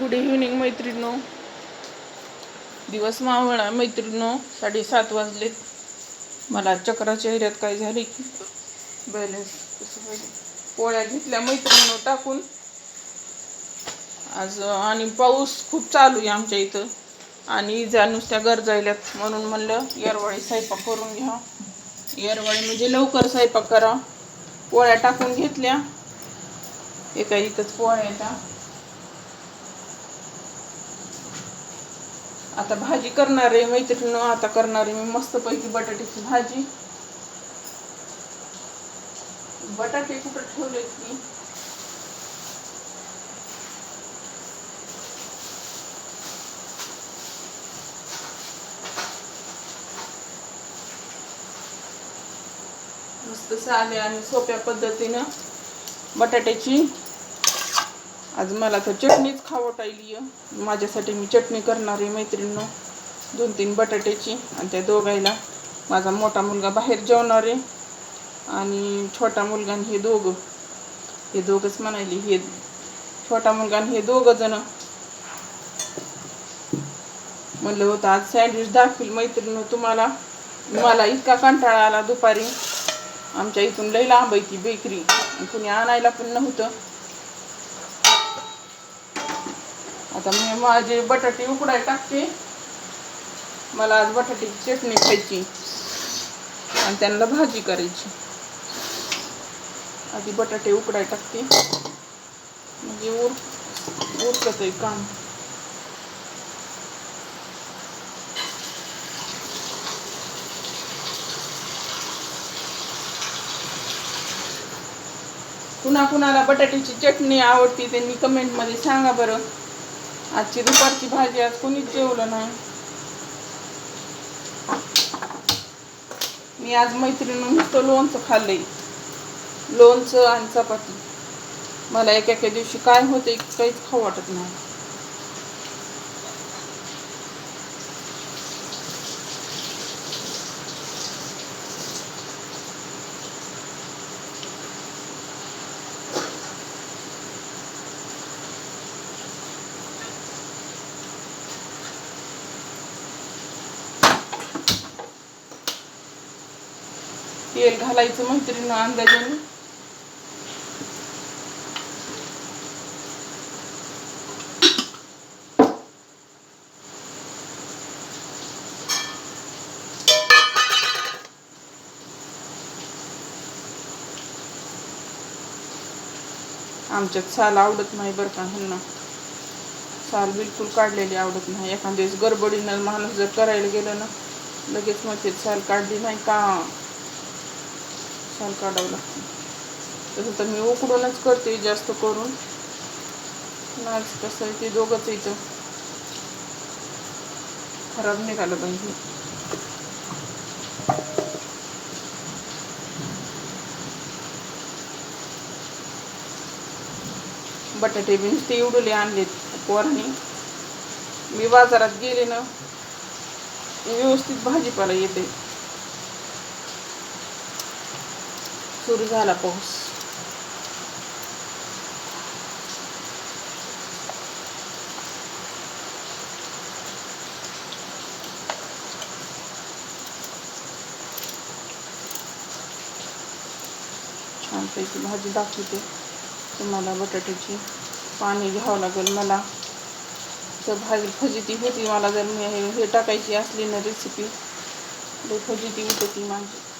Good evening मैत्रिणो दिवस मावळा मैत्रिणो साडेसात वाजलेत मला चक्रा चेहऱ्यात काय झाले की बॅलन्स कसं पाहिजे? पोळ्या घेतल्या मैत्रिणीनं टाकून. आज आणि पाऊस खूप चालू आहे आमच्या इथं. आणि इजा नुसत्या गरजायल्यात म्हणून म्हणलं येरवाळी स्वयंपाक करून घ्या. येरवाळी म्हणजे लवकर स्वयंपाक करा. पोळ्या टाकून घेतल्या. एका इथंच पोळ्या येतात. आता भाजी करणार आहे मैत्रिणी आता करणार आहे मी मस्तपैकी बटाट्याची भाजी. बटाटे कुठं ठेवलेत मी? मस्त साधे आणि सोप्या पद्धतीनं बटाट्याची आज मला तर चटणीच खावटायली माझ्यासाठी मी चटणी करणार आहे मैत्रिणीनं. दोन तीन बटाट्याची आणि त्या दोघायला. माझा मोठा मुलगा बाहेर जेवणार आहे. आणि छोटा मुलगा आणि हे दोघं. हे दोघंच म्हणायली हे छोटा मुलगा आणि हे दोघं जण. म्हणलं होतं आज सँडविच दाखवील मैत्रिणी तुम्हाला. मला इतका कंटाळा आला दुपारी. आमच्या इथून लई लांब आहे ती बेकरी कुणी आणायला पण नव्हतं. आता मी माझे बटाटे उकडाय टाकते. मला आज बटाट्याची चटणी खायची. आणि त्यांना भाजी करायची. आधी बटाटे उकडाय टाकते. म्हणजे उर उरकत आहे काम. कुणा कुणाला बटाट्याची चटणी आवडती त्यांनी कमेंटमध्ये सांगा बरं. आजची दुपारची भाजी आज कोणीच जेवलं नाही. मी आज मैत्रीण नुसतं लोणचं खाल्लंय. लोणचं आणि चपाती. मला एका एका दिवशी काय होते काहीच खाऊ वाटत नाही. तेल घालायचं मैत्रिणीनं अंदाजाने. आमच्यात साल आवडत नाही बरं का ह्यांना. साल बिलकुल काढलेली आवडत नाही. एखाद्या दिवस गडबडीनं माणूस जर करायला गेलं ना लगेच मग ते साल काढली नाही का? छान काढावं लागतं. तसं तर मी उकडूनच करते जास्त करून. नाच कसं आहे ते दोघंच इथं खराब निघालं पाहिजे. बटाटे बीन्स ते एवढले आणलेत पोरांनी. मी बाजारात गेले ना व्यवस्थित भाजीपाला येते. सुरू झाला पाऊस. छानपैकी भाजी दाखवते. तुम्हाला बटाट्याची पाणी घ्यावं लागेल मला. तर भाजी फजिती होती मला, जर मी हे टाकायची असली ना रेसिपी फजिती होते माझी.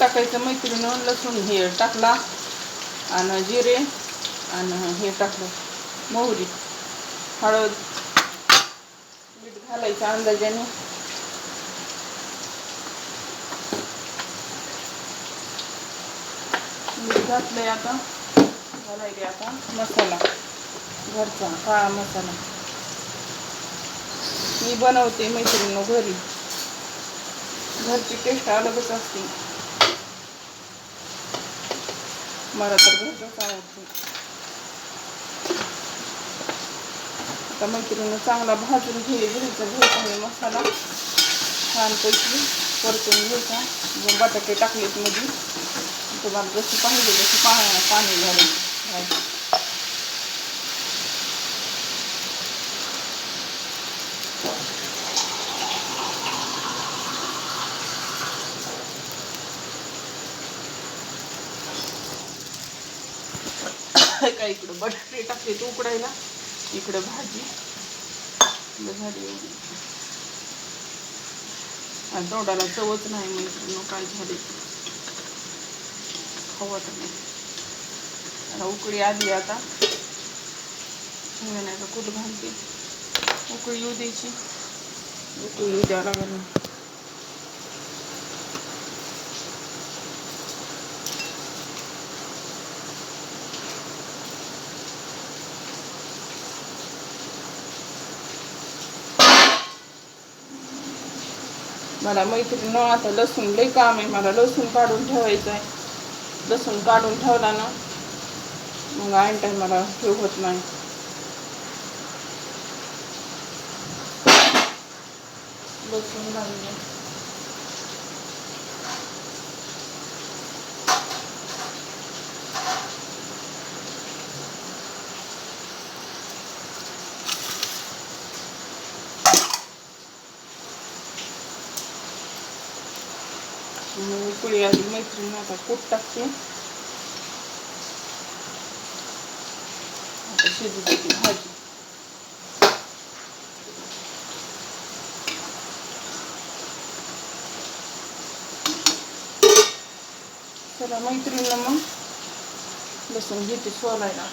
टाकायचं मैत्रिणीनं लसूण हे टाकला आणि जिरे आणि हे टाकलं. मोहरी हळद मीठ घालायचं अंदाजाने. मीठ घातलंय आता. घालायचे आता मसाला घरचा काळा मसाला. मी बनवते मैत्रिणी घरी. घरची टेस्ट अलगच असते. मला तर घरचंच आवडते आता मैत्रिणी चांगला भाजून घे घ्यायचा घ्यायचा हे मसाला. छानपैकी परतून घ्यायचा. मग बटाटे टाकलेत मध्ये तुम्हाला जशी पाहिजे तशी पाणी पाणी घालून काय इकडं? बटाटे टाकले तर उकडायला. इकडं भाजी. झाली एवढी. आणि तोंडाला चवच नाही मैत्रिणी काय झाले. खवत नाही. आता उकळी आली आता. नाही का कुठं घालते? उकळी येऊ द्यायची. उकळी येऊ द्यावं लागेल. मला मैत्रिणी आता लसूण लई काम आहे. मला लसूण काढून ठेवायचं आहे. लसूण काढून ठेवला ना मग ऐन मला हे होत नाही. लसूण लागले मग उकळी आली मैत्रिणी आता कूट टाकते आता शिजू देते भाजी चला मैत्रिणीला मग लसूण घेते सोलायला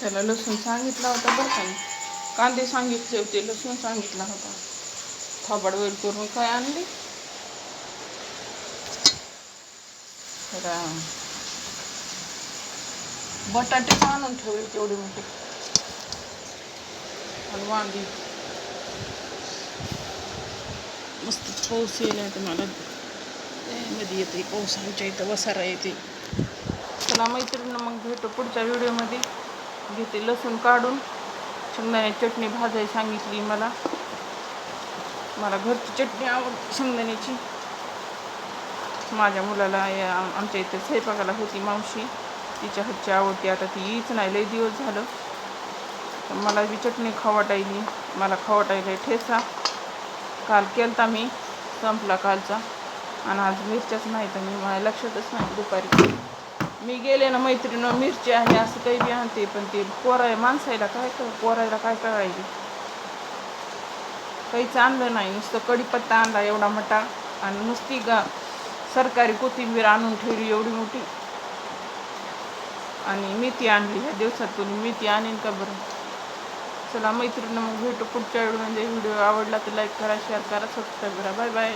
त्याला लसूण सांगितला होता बरं का. कांदे सांगितले होते लसूण सांगितला होता. थाबड वेल करून काय आणली? बटाटे पण आणून ठेवले तेवढे मोठे. आणि वांगी. मस्त पाऊस येईल आता मला. मध्ये येते पाऊस आमच्या इथं वसारा येते. चला मैत्रिणी मग भेटू पुढच्या व्हिडिओमध्ये घेते. लसूण काढून शेंगदाण्याची चटणी भाजायला सांगितली मला. मला घरची चटणी आवडते शेंगदाण्याची. माझ्या मुलाला या- आमच्या इथे स्वयंपाकाला होती मावशी. तिच्या हातची आवडती. आता ती येईच नाही लई दिवस झालं. तर मला बी चटणी खवाटायली. मला खवाटायला ठेसा काल केलता मी संपला कालचा. आणि आज मिरच्याच नाही तर मी माझ्या लक्षातच नाही दुपारी. मी गेले ना मैत्रिणी मिरची आहे असं काही बी आणते पण ते पोराय माणसायला काय कर पोरायला काय करायचे काहीच आणलं नाही नुसतं कढीपत्ता आणला एवढा मोठा आणि नुसती गा सरकारी कोथिंबीर आणून ठेवली एवढी मोठी. आणि मेथी आणली ह्या दिवसातून मेथी आणीन का बरं? चला मैत्रिणी मग भेटू पुढच्या म्हणजे व्हिडिओ आवडला तर लाईक करा शेअर करा सबस्क्राईब करा. Bye bye